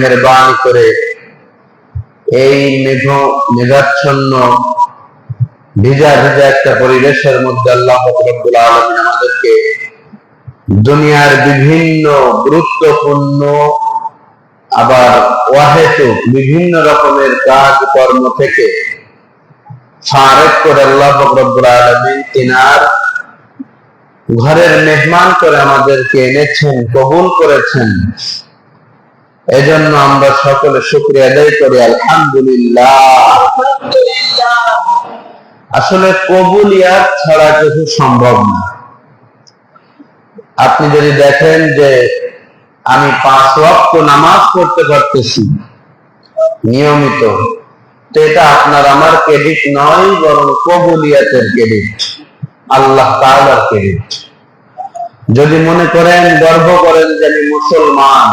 মেহরবানি করে এই মেঘ, মেঘাচ্ছন্ন, ভিজা ভিজা একটা পরিবেশের মধ্যে আল্লাহ আলমিন আমাদেরকে দুনিয়ার বিভিন্ন গুরুত্বপূর্ণ, আবার ওয়াহেতুক বিভিন্ন রকমের কাজ কর্ম থেকে ফারেক করে আল্লাহ রব্বুল আলমিন তিনার ঘরের মেহমান করে আমাদেরকে এনেছেন, কবুল করেছেন। এজন্য আমরা সকলে শুক্রিয়া আদায় করি, আলহামদুলিল্লাহ। আসলে কবুলিয়াত ছাড়া কিছু সম্ভব না। আপনি যদি দেখেন যে আমি পাঁচ ওয়াক্ত নামাজ পড়তে পারতেছি, নিয়মিত তো এটা আপনার আমার ক্রেডিট নয়, বরং কবুলিয়াতের ক্রেডিট আল্লাহ তাআলার ক্রেডিট যদি মনে করেন, গর্ব করেন যে আমি মুসলমান।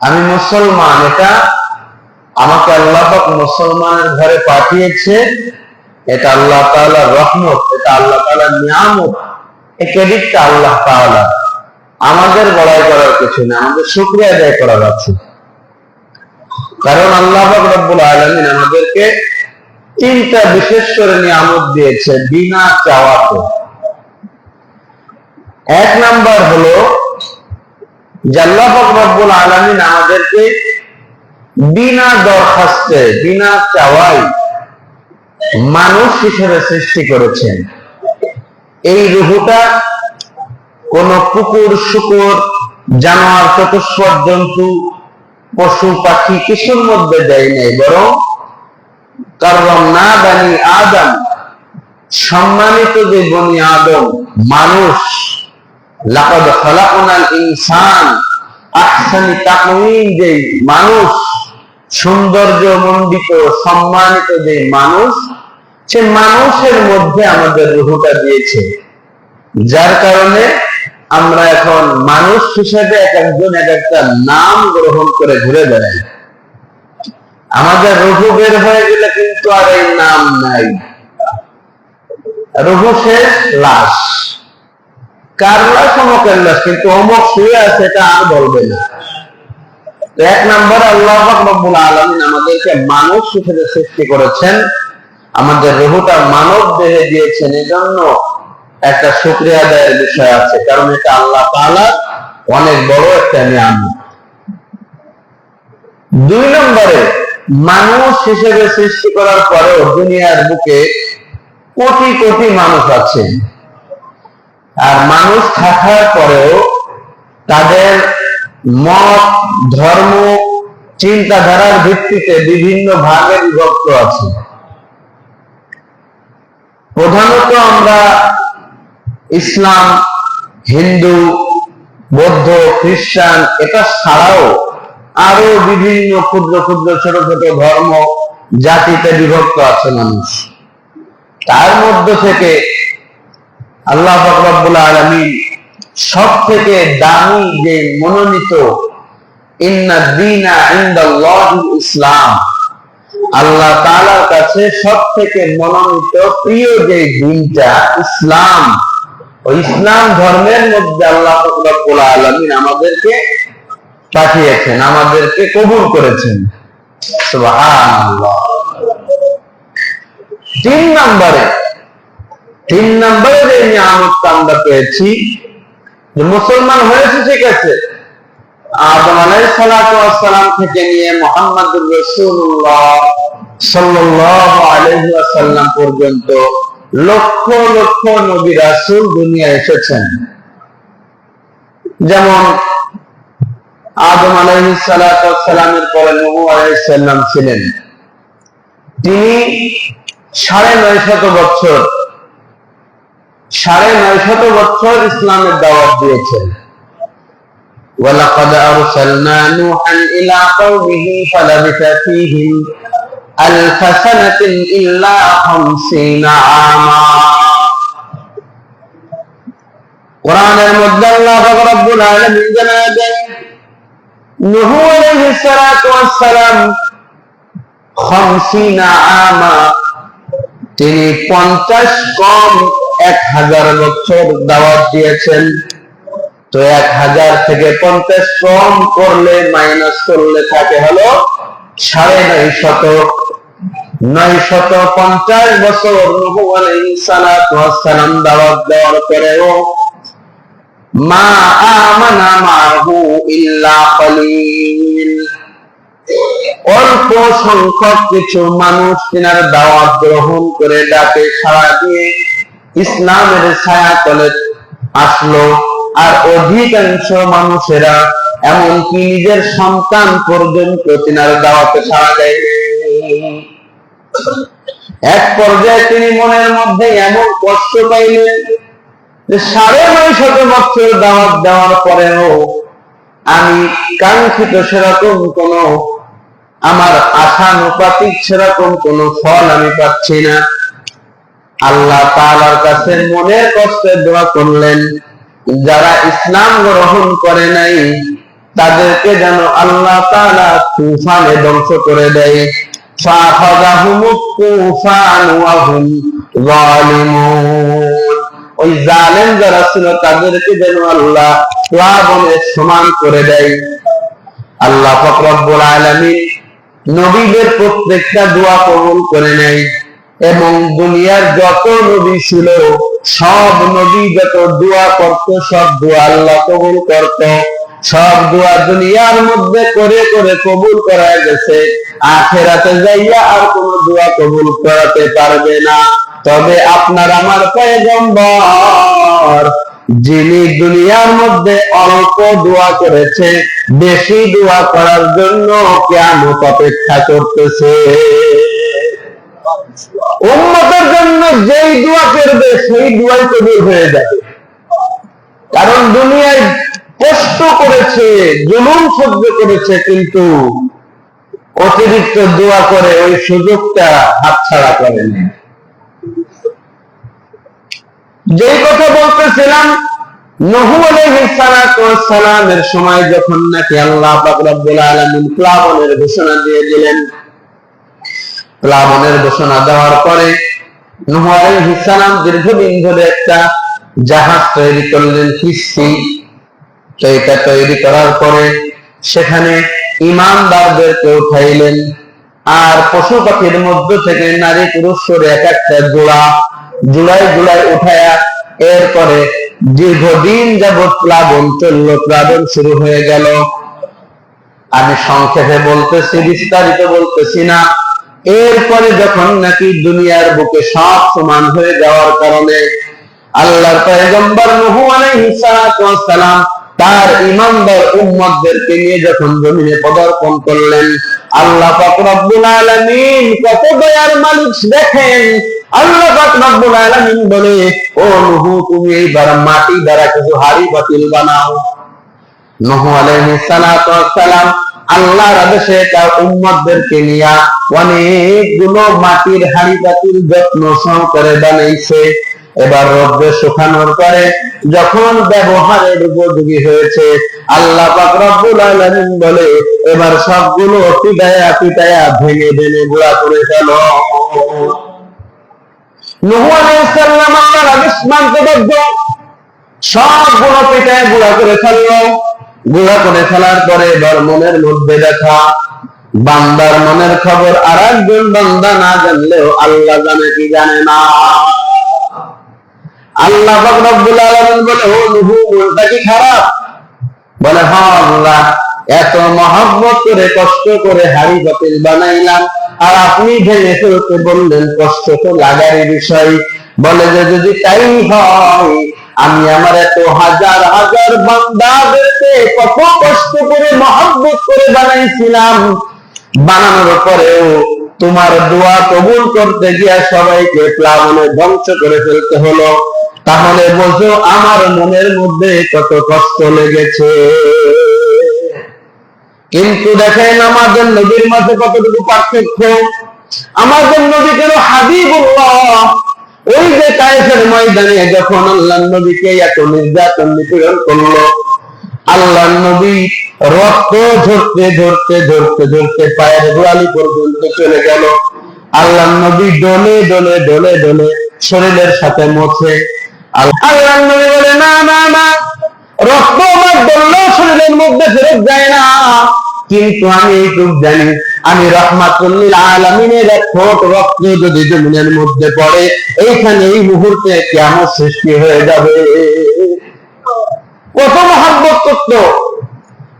আমি মুসলমান, এটা আমাকে আল্লাহ মুসলমানের ঘরে পাঠিয়েছে। এটা আল্লাহ তাআলার রহমত, এটা আল্লাহ তাআলার নিয়ামত। এই ক্রেডিটটা আল্লাহ তাআলা আমাদের বড়াই করার কিছু না আমাদের শুক্রিয়া আদায় করার আছে। কারণ আল্লাহ রব্বুল আলামিন আমাদেরকে তিনটা বিশেষ করে নিয়ামত দিয়েছে বিনা চাওয়াতে। এক নাম্বার হলো পাক রব্বুল আলামিন আমাদেরকে বিনা দরখাস্তে, বিনা চাওয়াই মানুষ হিসেবে সৃষ্টি করেছেন। এই রুহুটা কোন কুকুর, শুকুর, জানোয়ার, চতুষ্পদ, জন্তু পশু পাখি কিছুর মধ্যে দেয় নাই, বরং কারণ না বানি আদম, সম্মানিত যে বনি আদম, মানুষ, লাকাদ ইনসান, আহসানি যে মানুষ, সৌন্দর্য মণ্ডিত, সম্মানিত যে মানুষ, সে মানুষের মধ্যে আমাদের রুহুটা দিয়েছে। যার কারণে আমরা এখন মানুষ হিসেবে এক একজন এক একটা নাম গ্রহণ করে ঘুরে বেড়াই। আমাদের রঘু বের হয়ে গেলে কিন্তু আর এই নাম নাই। রঘু শেষ লাশ। কার লাশ? অমকের লাশ। কিন্তু অমক শুয়ে আছে, এটা আর বলবে না। এক নম্বর আল্লাহ রব্বুল আলমিন আমাদেরকে মানুষ হিসেবে সৃষ্টি করেছেন। আমাদের রুহুটা মানব দেহে দিয়েছেন। এজন্য একটা শুক্রিয়া আদায়ের বিষয় আছে, কারণ এটা আল্লাহ তাআলা অনেক বড় একটা নিয়ামত। দুই নম্বরে, মানুষ হিসেবে সৃষ্টি করার পরেও দুনিয়ার বুকে কোটি কোটি মানুষ আছে। আর মানুষ থাকার পরেও তাদের মত, ধর্ম, চিন্তাধারার ভিত্তিতে বিভিন্ন ভাগে বিভক্ত আছে। প্রধানত আমরা ইসলাম, হিন্দু, বৌদ্ধ, খ্রিস্টান, এটা ছাড়াও আরও বিভিন্ন ক্ষুদ্র ক্ষুদ্র ছোট ছোট ধর্ম, জাতিতে বিভক্ত আছে মানুষ। তার মধ্য থেকে আল্লাহ ফকরাবুল আলমী সব থেকে দামি যে মনোনীত ইসলাম, আল্লাহ তালার কাছে সব থেকে মনোনীত প্রিয় যে দিনটা ইসলাম। ইসলাম ধর্মের মধ্যে আল্লাহ আলমিন আমাদেরকে পাঠিয়েছেন, আমাদেরকে কবুল করেছেন। তিন নম্বরে তিন নম্বরে যে নিয়ামতটা আমরা পেয়েছি, যে মুসলমান হয়েছে ঠিক আছে, আদম আলাই সালাম থেকে নিয়ে মোহাম্মদুর রসুল্লাহ সাল্লাহ আলহাসাল্লাম পর্যন্ত লক্ষ লক্ষ নবী রাসুল দুনিয়া এসেছেন যেমন আদম আলাইসালামের পরে নবু আলাইসাল্লাম ছিলেন তিনি সাড়ে নয় শত বছর সাড়ে নয় শত বছর ইসলামের দাওয়াত দিয়েছেন ولقد أرسلنا نوحا إلى قومه فلبث فيهم ألف سنة إلا خمسين عاما কোরআনের মধ্যে আল্লাহ রব্বুল আলামিন জানায় দেন নূহ আলাইহিস সালাতু ওয়াস সালাম খামসিনা আমা তিনি পঞ্চাশ কম এক হাজার বছর দাওয়াত দিয়েছেন তো এক হাজার থেকে পঞ্চাশ কম করলে মাইনাস করলে থাকে হলো সাড়ে নয় পঞ্চাশ বছর দাওয়াত দেওয়ার পরেও মা আমানা মাহু ইল্লা কলিল। অল্প সংখ্যক কিছু মানুষ তিনার দাওয়াত গ্রহণ করে ডাকে, সাড়া দিয়ে ইসলামের ছায়া তলে আসলো। আর অধিকাংশ মানুষেরা এমনকি নিজের সন্তান পর্যন্ত তিনার দাওয়াতে সাড়া দেয় এক পর্যায়ে তিনি মনের মধ্যে এমন কষ্ট পাইলেন যে সাড়ে নয় শত বছর দাওয়াত দেওয়ার পরেও আমি কাঙ্ক্ষিত সেরকম কোন, আমার আশানুপাতিক সেরকম কোন ফল আমি পাচ্ছি না। আল্লাহ তাআলার কাছে মনের কষ্টে দোয়া করলেন, যারা ইসলাম গ্রহণ করে নাই, তাদেরকে যেন আল্লাহ তাআলা তুফানে ধ্বংস করে দেয়। فأخذهم الطوفان وهم ظالمون ওই জালেম যারা ছিল তাদেরকে যেন আল্লাহ প্লাবনে সমান করে দেয় আল্লাহ ফকরব্বুল আলামিন নবীদের প্রত্যেকটা দোয়া কবুল করে নেয় এবং দুনিয়ার যত নবী ছিল সব নবী যত দোয়া করত সব দোয়া আল্লাহ কবুল করত সব দোয়া দুনিয়ার মধ্যে করে করে কবুল করা গেছে। আখেরাতে যাইয়া আর কোন দোয়া কবুল করাতে পারবে না। তবে আপনার আমার পয়গম্বর, যিনি দুনিয়ার মধ্যে অল্প দোয়া করেছে, বেশি দোয়া করার জন্য কেমন অপেক্ষা করতেছে। উন্মতের জন্য যেই দোয়া করবে, সেই দোয়াই কবুল হয়ে যাবে। কারণ দুনিয়ায় কষ্ট করেছে, জুলুম সহ্য করেছে, কিন্তু অতিরিক্ত দোয়া করে ওই সুযোগটা হাতছাড়া করেনি। যেই কথা বলতেছিলাম, নহু সালামের সময় যখন নাকি আল্লাহ রব্বুল প্লাবনের ঘোষণা দিয়ে দিলেন, প্লাবনের ঘোষণা দেওয়ার পরে নহু আলাইহিস সালাম দীর্ঘদিন ধরে একটা জাহাজ তৈরি করলেন, কিস্তি। তো এটা তৈরি করার পরে সেখানে ইমানদারদেরকে উঠাইলেন। আর পশু পাখির মধ্য থেকে নারী পুরুষ এক একটা জোড়া জোড়ায় জোড়ায় উঠায়া এরপরে দীর্ঘদিন যাবৎ প্লাবন চলল, প্লাবন শুরু হয়ে গেল। আমি সংক্ষেপে বলতেছি, বিস্তারিত বলতেছি না। এরপরে যখন নাকি দুনিয়ার বুকে সব সমান হয়ে যাওয়ার কারণে আল্লাহর পয়গম্বর নূহ আলাইহিস সালাম তার ইমানদার উম্মতদেরকে নিয়ে যখন জমিনে পদার্পণ করলেন, আল্লাহ পাক আলামিন কত দয়ার মালিক দেখেন। আল্লাহ পাক আলামিন বলে, ও নূহ, তুমি এইবার মাটি দ্বারা কিছু হাড়ি বাতিল বানাও। নূহ আলাইহিস সালাতু সালাম আল্লাহর আদেশে তার উম্মতদেরকে নিয়ে অনেকগুলো মাটির হাড়ি পাতিল যত্ন সহকারে বানাইছে। এবার রোদ্রে শুকানোর পরে যখন ব্যবহারের উপযোগী হয়েছে, আল্লাহ পাক বলে, এবার সবগুলো পিটায়া পিটায়া ভেঙে ভেঙে গুঁড়া করে ফেলো। গুঁড়া করে ফেলার পরে এবার মনের মধ্যে দেখা বান্দার মনের খবর আর একজন বান্দা না জানলেও আল্লাহ জানে কি জানে না। আল্লাহ রব্বুল আলামিন বলে, ও নুহু মনটা কি খারাপ? বলে হ্যাঁ আল্লাহ, এত মহব্বত করে, কষ্ট করে হাড়ি বাতিল বানাইলাম। আর আপনি ভেঙে ফেলতে বললেন, কষ্ট তো বিষয়। বলে যে, যদি তাই হয়, আমি আমার এত হাজার হাজার বান্দাদেরকে কত কষ্ট করে, মহব্বত করে বানাইছিলাম। বানানোর পরেও তোমার দোয়া কবুল করতে গিয়া সবাইকে প্লাবনে ধ্বংস করে ফেলতে হলো। তাহলে বোঝো আমার মনের মধ্যে কত কষ্ট লেগেছে। কিন্তু দেখেন আমাদের নবীর মাঝে কতটুকু পার্থক্য? আমাদের নবী কেন হাবিবুল্লাহ? ওই যে তাইফের ময়দানে যখন আল্লাহ নবীকে এত নির্যাতন নিপীড়ন করল আল্লাহ নবী রক্ত ঝরতে ধরতে ধরতে ধরতে পায়ের গোয়ালি পর্যন্ত চলে গেল। আল্লাহ নবী ডলে ডলে ডলে ডলে শরীরের সাথে মোছে কিন্তু কত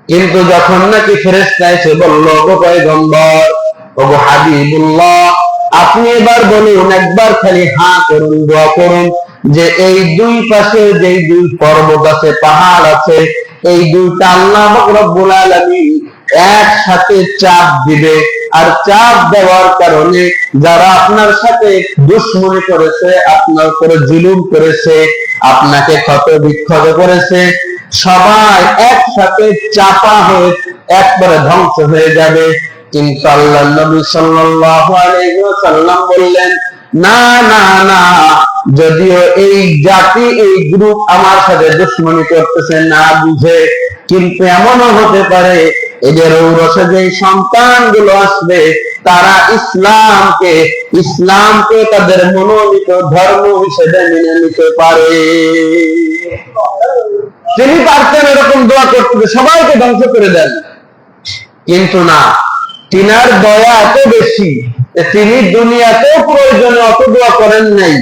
কিন্তু যখন নাকি ফেরেস্তা এসে বলল গো পয়গম্বর ও গো হাবিবুল্লাহ, আপনি এবার বলুন, একবার খালি হা করুন, দোয়া করুন। যে এই দুই পাশে যে দুই পর্বত আছে, পাহাড় আছে, এই দুইটা আল্লাহ রব্বুল আলামিন একসাথে চাপ দিবে। আর চাপ দেওয়ার কারণে যারা আপনার সাথে দুশ্মনী করেছে, আপনার উপরে জুলুম করেছে, আপনাকে ক্ষত বিক্ষত করেছে, সবাই একসাথে চাপা হয়ে একবারে ধ্বংস হয়ে যাবে। কিন্তু আল্লাহ নবী সাল্লাল্লাহু আলাইহি ওয়াসাল্লাম বললেন না না না। যদিও এই জাতি, এই গ্রুপ আমার সাথে দুশ্মনী করতেছে, না বুঝে। কিন্তু এমনও হতে পারে, এদের ঔরসে যে সন্তানগুলো আসবে, তারা ইসলামকে ইসলামকে তাদের মনোনীত ধর্ম হিসেবে মেনে নিতে পারে। তিনি পারতেন এরকম দোয়া করতে, সবাইকে ধ্বংস করে দেন। কিন্তু না তিনার দয়া এত বেশি তিনি দুনিয়াতেও প্রয়োজনে অত দোয়া করেন নাই।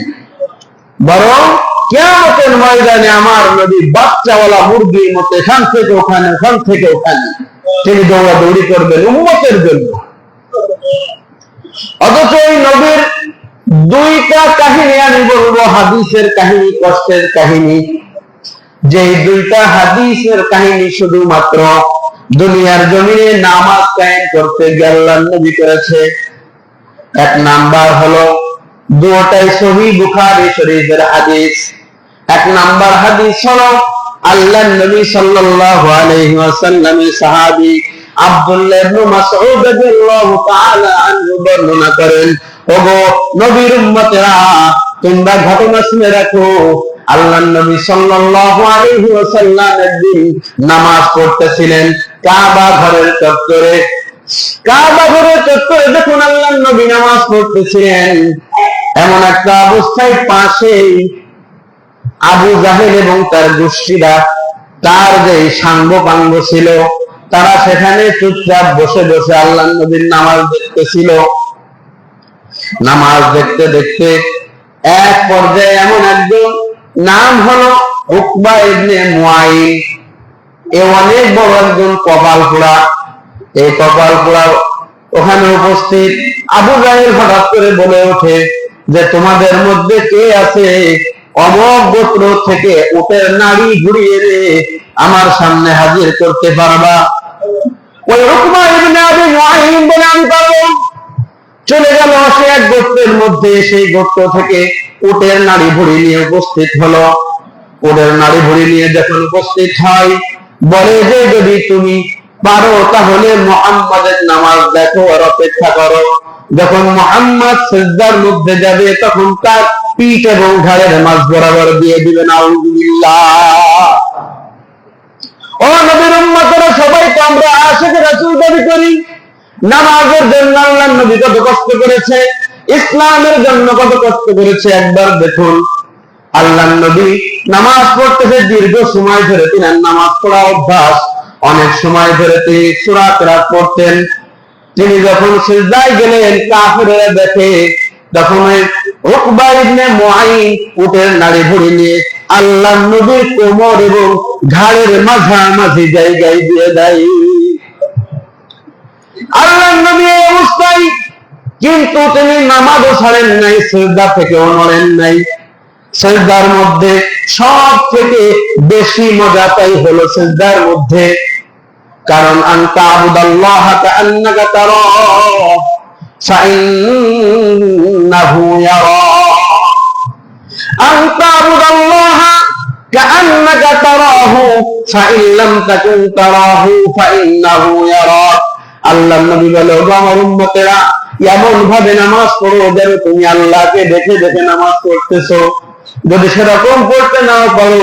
বরং কেমতের ময়দানে আমার নদী বাচ্চাওয়ালা মুরগির মতো এখান থেকে ওখানে, ওখান থেকে ওখানে তিনি দৌড়াদৌড়ি করবেন উন্মতের জন্য। অথচ এই নবীর দুইটা কাহিনী আমি বলব, হাদিসের কাহিনী, কষ্টের কাহিনী। যে দুইটা হাদিসের কাহিনী শুধুমাত্র দুনিয়ার জমিনে নামাজ কায়েম করতে গিয়ে আল্লাহ নবী করেছে। এক নাম্বার হলো, দুটাই সহি বুখারী শরীফের হাদিস। এক নাম্বার হাদিস হলো, আল্লাহ নবী সাল্লাল্লাহু আলাইহি ওয়াসাল্লামের সাহাবী আব্দুল্লাহ ইবনে মাসউদ রাদিয়াল্লাহু তাআলা আনহু বর্ণনা করেন, ওগো নবীর উম্মতেরা, তোমরা ঘটনা শুনে রাখো আল্লাহ নবী সাল্লাল্লাহু আলাইহি ওয়াসাল্লাম একদিন নামাজ পড়তেছিলেন কাবা ঘরের চত্বরে। কাবা ঘরের চত্বরে আল্লাহ নবী নামাজ পড়তেছিলেন। এমন একটা অবস্থায় আবু জাহেল এবং তার গোষ্ঠীরা তার যে সাঙ্গ ছিল, তারা সেখানে চুপচাপ বসে বসে আল্লাহ নবীর নামাজ দেখতেছিল। নামাজ দেখতে দেখতে এক পর্যায়ে এমন একজন নাম হলো উকবা ইবনে মুআইন এ অনেক বড় একজন কপাল পোড়া। এই কপাল পোড়া ওখানে উপস্থিত। আবু জাহেল হঠাৎ করে বলে ওঠে যে, তোমাদের মধ্যে কে আছে অমক গোত্র থেকে উটের নাড়ি ঘুরিয়ে রে আমার সামনে হাজির করতে পারবা? ওই রুকমা ইবনে আবি মুআইন বলে আমি গোত্রের মধ্যে সেই গোত্র থেকে উটের নাড়ি ভুড়ি নিয়ে উপস্থিত হলো। উটের নাড়ি ভুড়ি নিয়ে যখন উপস্থিত হয়, বলে যে যদি তুমি পারো তাহলে মোহাম্মদের নামাজ দেখো আর অপেক্ষা করো। যখন মোহাম্মদ সেজদার মধ্যে যাবে, তখন তার পিঠ এবং ঘাড়ের মাছ বরাবর দিয়ে দিবেন আলহামদুলিল্লাহ ও নবীর উম্মতরা, সবাই তো আমরা আশেখ রাসূল দাবি করি, নামাজের জন্য আল্লাহ নবী কত কষ্ট করেছে। ইসলামের জন্য কত কষ্ট করেছে একবার দেখুন। আল্লাহ নবী নামাজ পড়তেছে দীর্ঘ সময় ধরে তিনি নামাজ পড়া অভ্যাস। অনেক সময় ধরে তিনি সূরা কেরাত পড়তেন। তিনি যখন সিজদায় গেলেন, কাফেররা দেখে, তখন ইবনে মুআইন উটের নাড়ি নিয়ে আল্লাহ নবীর কোমর এবং ঘাড়ের মাঝামাঝি জায়গায় দিয়ে দেয়। আল্লাহ নবী অবস্থায় কিন্তু তিনি নামাজও ছাড়েন নাই সেজদা থেকেও নড়েন নাই। সেজদার মধ্যে সব থেকে বেশি মজা হলো সেজদার মধ্যে। কারণ আনতা আবুদাল্লাহ তারা আল্লাহ নবী বলে আমার এমন ভাবে নামাজ পড়ো যেন তুমি আল্লাহকে দেখে দেখে নামাজ পড়তেছো। যদি সেরকম পড়তে নাও পারো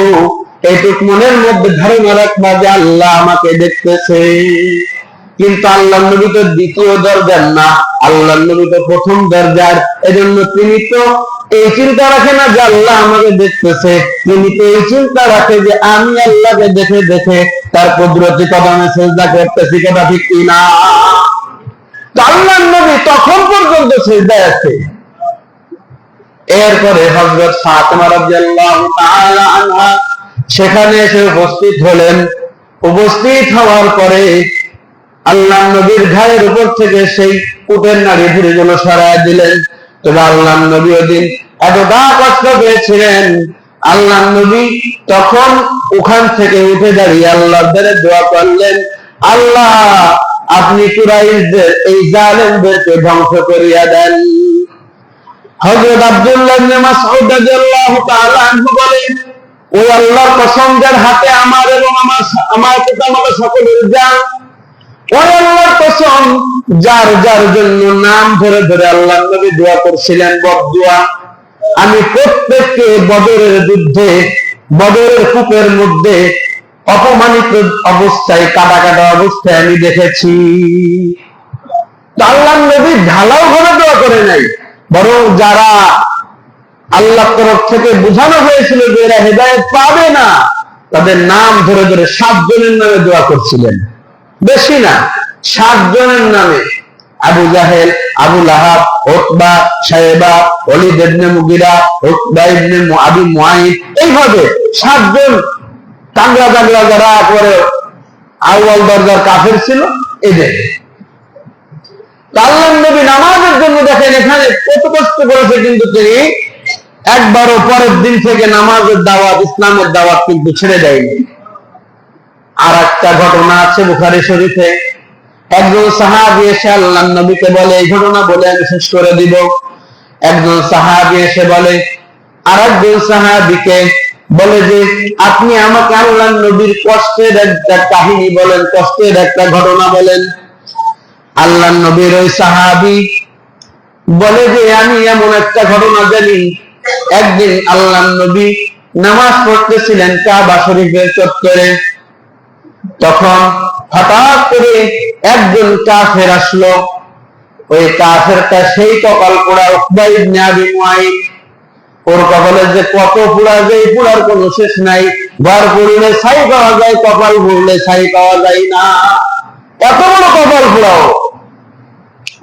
এইটুক মনের মধ্যে ধারণা রাখবা যে আল্লাহ আমাকে দেখতেছে। কিন্তু আল্লাহ নবী তো দ্বিতীয় দরজার না আল্লাহ নবী তো প্রথম দরজার। এজন্য তিনি তো এই চিন্তা রাখে না যে আল্লাহ আমাকে দেখতেছে। তিনি তো এই চিন্তা রাখে যে আমি আল্লাহকে দেখে দেখে তার কুদরতি কদমে সেজদা করতেছি কথা ঠিক কিনা? আল্লাহ নবী তখন পর্যন্ত সেজদায় আছে এরপরে হজরত ফাতেমা রাদিয়াল্লাহু তাআলা আনহা সেখানে এসে উপস্থিত হলেন। উপস্থিত হওয়ার পরে আল্লাহ নবীর ঘায়ের উপর থেকে সেই নাড়ি ভুড়িগুলো সরায় দিলেন। তবে আল্লাহ নবী ওদিন এতটা কষ্ট পেয়েছিলেন। আল্লাহ নবী তখন ওখান থেকে উঠে দাঁড়িয়ে আল্লাহ দোয়া করলেন, আল্লাহ আপনি কুরাইশদের, এই জালেমদেরকে ধ্বংস করিয়া দেন। হযরত আব্দুল্লাহ ইবনে মাসউদ রাদিয়াল্লাহু তাআলা আনহু বলেন ওই আল্লাহর যার হাতে আমার এবং আমার আমার পিতামাতা সকলের জান। ওই আল্লাহর কসম, যার যার জন্য নাম ধরে ধরে আল্লাহ নবী দোয়া করছিলেন বদদুয়া। আমি প্রত্যেককে বদরের যুদ্ধে, বদরের কূপের মধ্যে অপমানিত অবস্থায় কাটা কাটা অবস্থায় আমি দেখেছি। আল্লাহ নবী ঢালাও ভাবে দোয়া করে নাই, বরং যারা আল্লাহ তরফ থেকে বোঝানো হয়েছিল যে এরা হেদায়ত পাবে না, তাদের নাম ধরে ধরে সাত জনের নামে দোয়া করছিলেন। বেশি না সাত জনের নামে। আবু জাহেল, আবু লাহাব, ওতবা সাহেবা অলিদ ইবনে মুগিরা, ওতবা ইবনে আবি মুআইদ এইভাবে সাতজন তাগড়া তাগড়া যারা করে আউয়াল দরজার কাফের ছিল, এদের। আল্লাহ নবী নামাজের জন্য দেখেন, এখানে কত কষ্ট করেছে কিন্তু তিনি। একবারও পরের দিন থেকে নামাজের দাওয়াত, ইসলামের দাওয়াত কিন্তু ছেড়ে দেয়নি। আর একটা ঘটনা আছে বুখারি শরীফে। একজন সাহাবি এসে আল্লাহ নবীকে বলে, এই ঘটনা বলে আমি শেষ করে দিব। একজন সাহাবি এসে বলে আর একজন সাহাবিকে বলে যে, আপনি আমাকে আল্লাহ নবীর কষ্টের একটা কাহিনী বলেন, কষ্টের একটা ঘটনা বলেন। আল্লাহ নবীর ওই সাহাবি বলে যে, আমি এমন একটা ঘটনা জানি। একদিন আল্লাহ নবী নামাজ পড়তেছিলেন কাবা শরীফের চত্বরে তখন হঠাৎ করে একজন কাফের আসলো। ওই কাফেরটা সেই কপাল পোড়া উকবাই ইবনে আবি মুআইদ ওর কপালে যে কত পোড়া যায় পোড়ার কোনো শেষ নাই ঘর পড়লে ছাই পাওয়া যায়, কপাল পড়লে ছাই পাওয়া যায় না। এত বড় কপাল পোড়াও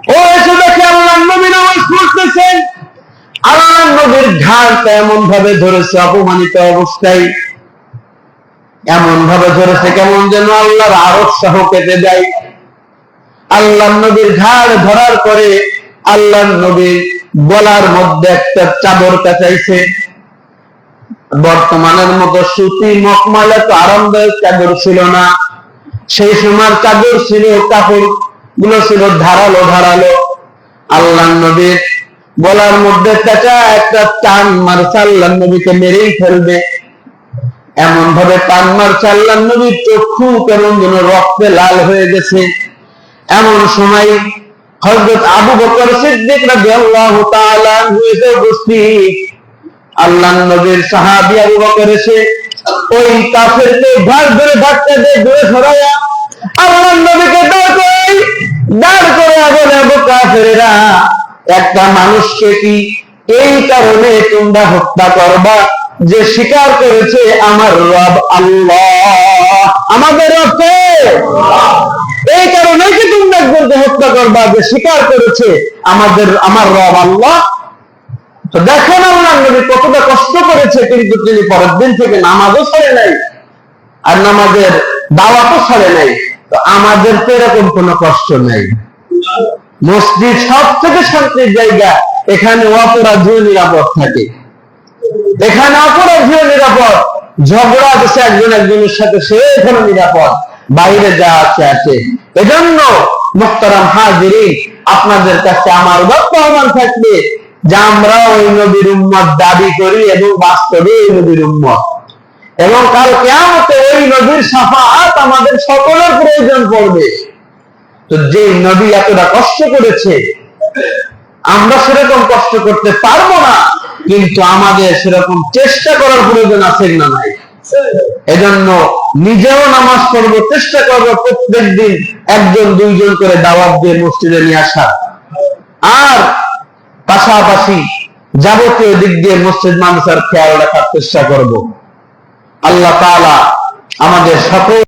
ও, এসে দেখে আল্লাহ নবী নামাজ পড়তেছেন। আল্লাহ নবীর ঘাড়টা এমন ভাবে ধরেছে অপমানিত অবস্থায়। এমন ভাবে ধরেছে কেমন যেন আল্লাহর আরব সহ কেটে যায়। আল্লাহ নবীর ঘাড় ধরার পরে আল্লাহ নবীর গলার মধ্যে একটা চাদর পেঁচাইছে। বর্তমানের মতো সুতি মকমালে তো আরামদায়ক চাদর ছিল না। সেই সময় চাদর ছিল কাপড়গুলো ছিল ধারালো ধারালো। আল্লাহ নবীর গলার মধ্যে পেঁচা একটা টান মারছে, আল্লাহ নবীকে মেরেই ফেলবে। এমন ভাবে টান মারছে, আল্লাহ নবীর চক্ষু কেমন যেন রক্তে লাল হয়ে গেছে। এমন সময় হযরত আবু বকর সিদ্দিক রাদিয়াল্লাহু তাআলা এসে উপস্থিত। আল্লাহ নবীর সাহাবী আবু বকর এসে ওই কাফেরকে ঘাড় ধরে দিয়ে দূরে সরাইয়া আল্লাহ নবীকে দাঁড় করে দাঁড় করে বলে আবু কাফেরেরা। একটা মানুষকে কি এই কারণে তোমরা হত্যা করবা যে স্বীকার করেছে আমার রব আল্লাহ? আমাদের রবে করবা স্বীকার করেছে আমাদের, আমার রব আল্লাহ। তো দেখেন আল্লাহ নবী কতটা কষ্ট করেছে, কিন্তু তিনি পরের দিন থেকে নামাজও ছাড়ে নাই, আর নামাজের দাওয়াতও ছাড়ে নাই। তো আমাদের তো এরকম কোনো কষ্ট নেই। মসজিদ সব থেকে শান্তির জায়গা, এখানে অপরাধীও নিরাপদ থাকে। এখানে অপরাধীও নিরাপদ। ঝগড়া আছে একজন একজনের সাথে সে এখানে নিরাপদ। বাইরে যা আছে আছে। এজন্য মোহতারাম হাজিরি আপনাদের কাছে আমার বর্তমান থাকবে যে আমরা ওই নবীর উম্মত দাবি করি এবং বাস্তবে ওই নবীর উম্মত। এবং কাল কেমতে ওই নবীর সাফাত আমাদের সকলের প্রয়োজন পড়বে। তো যে নবী এতটা কষ্ট করেছে, আমরা সেরকম কষ্ট করতে পারব না, কিন্তু আমাদের সেরকম চেষ্টা করার প্রয়োজন আছে না নাই। এজন্য নিজেও নামাজ পড়ব, চেষ্টা করব প্রত্যেক দিন একজন, দুইজন করে দাওয়াত দিয়ে মসজিদে নিয়ে আসা। আর পাশাপাশি যাবতীয় দিক দিয়ে মসজিদ মানুষের খেয়াল রাখার চেষ্টা করব। আল্লাহ তালা আমাদের সকল